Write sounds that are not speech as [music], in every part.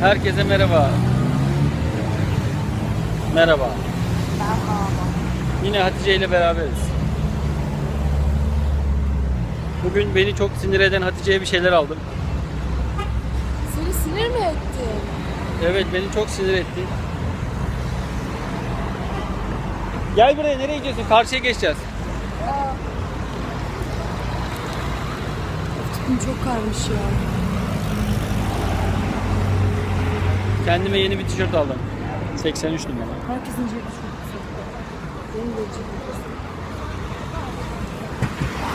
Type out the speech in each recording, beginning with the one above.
Herkese merhaba. Merhaba. Yine Hatice ile beraberiz. Bugün beni çok sinir eden Hatice'ye bir şeyler aldım. Seni sinir mi etti? Evet beni çok sinir etti. Gel buraya nereye gidiyorsun? Karşıya geçeceğiz. Tipim çok karmış ya. Kendime yeni bir tişört aldım. 83 numara. Herkesin cebi.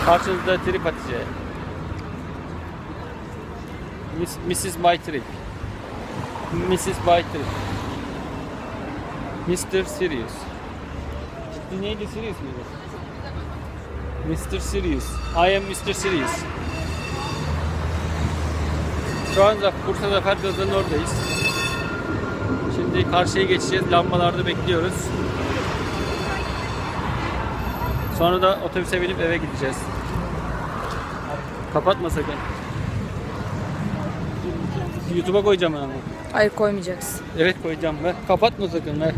Karşınızda Trip Hatice. Miss, Mrs. My Trip. Mrs. My Trip. Mr. Sirius. Ciddi neydi Sirius muydu? Mr. Sirius. I am Mr. Sirius. Şu anda Bursa Zafer Gazı'nın oradayız. Şimdi karşıya geçeceğiz. Lambalarda bekliyoruz. Sonra da otobüse binip eve gideceğiz. Kapatma sakın. YouTube'a koyacağım ben ama. Hayır koymayacaksın. Evet koyacağım ver. Kapatma sakın ver.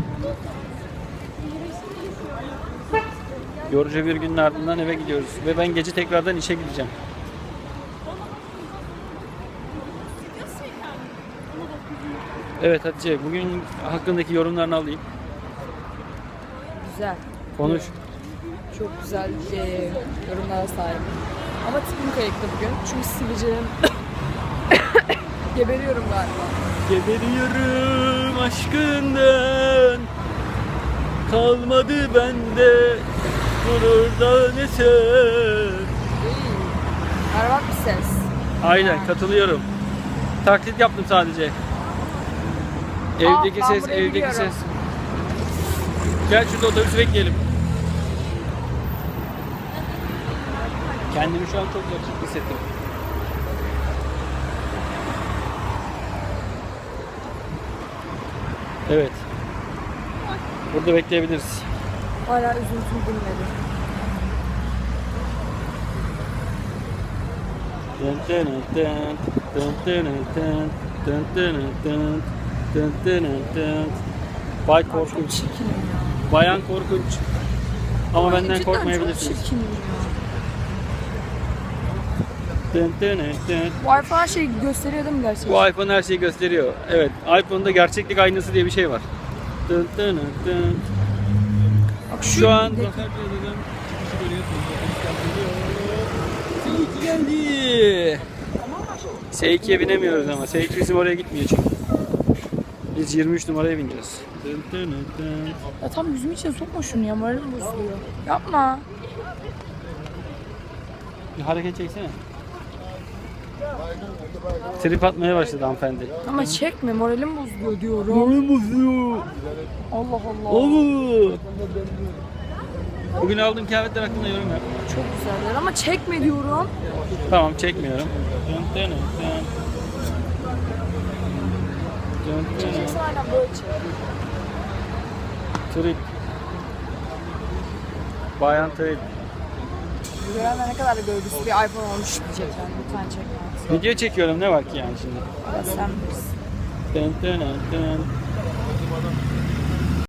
Yorucu bir günün ardından eve gidiyoruz. Ve ben gece tekrardan işe gideceğim. Evet Hatice bugün hakkındaki yorumlarını alayım. Güzel. Konuş. Çok güzel e, yorumlara sahip. Ama tipim kayıktı bugün. Çünkü sivilcelerim... [coughs] Geberiyorum galiba. Geberiyorum aşkından Kalmadı bende Gururdan eser Berbat bir ses. Aynen katılıyorum. Taklit yaptım sadece. Evdeki ben ses, burayı evdeki biliyorum. ses. Gel şurada otobüsü bekleyelim. Kendimi şu an çok yakışıklı hissettim. Evet. Burada bekleyebiliriz. Hala üzüntüm dinmedi. Dın dın dın, dın dın dın, dın dın dın, dın dın dın. Bay korkunç. çirkinim ya. Bayan korkunç. Ama benden Cidden korkmayabilirsiniz. Çok çirkinim ya. Dın dın dın. İPhone her şeyi gösteriyor değil mi gerçekten? Bu iPhone her şeyi gösteriyor. Evet, iPhone'da gerçeklik aynası diye bir şey var. Dın dın dın. Bak Şu an. Otobüs geldi. S2'ye binemiyoruz ama. S2 bizim oraya gitmiyor çünkü. Biz 23 numaraya dın. Ya tam yüzümün içine sokma şunu ya moralim bozuluyor. Yapma. Bir hareket çeksene. Trip atmaya başladı hanımefendi. Ama çekme moralim bozuluyor diyorum. Moralim bozuyor. Allah Allah. Oo. Bugün aldığım kıyafetler hakkında yorum yap. Çok güzeller ama çekme diyorum. Tamam çekmiyorum. Çekeceksin aynen böyle çek. Trip. Bayan Trip. Görenler ne kadar da bir iPhone olmuş diyecekler. Lütfen çekme. Video çekiyorum ne var ki yani şimdi. Ya sen bilirsin. Dın dın dın.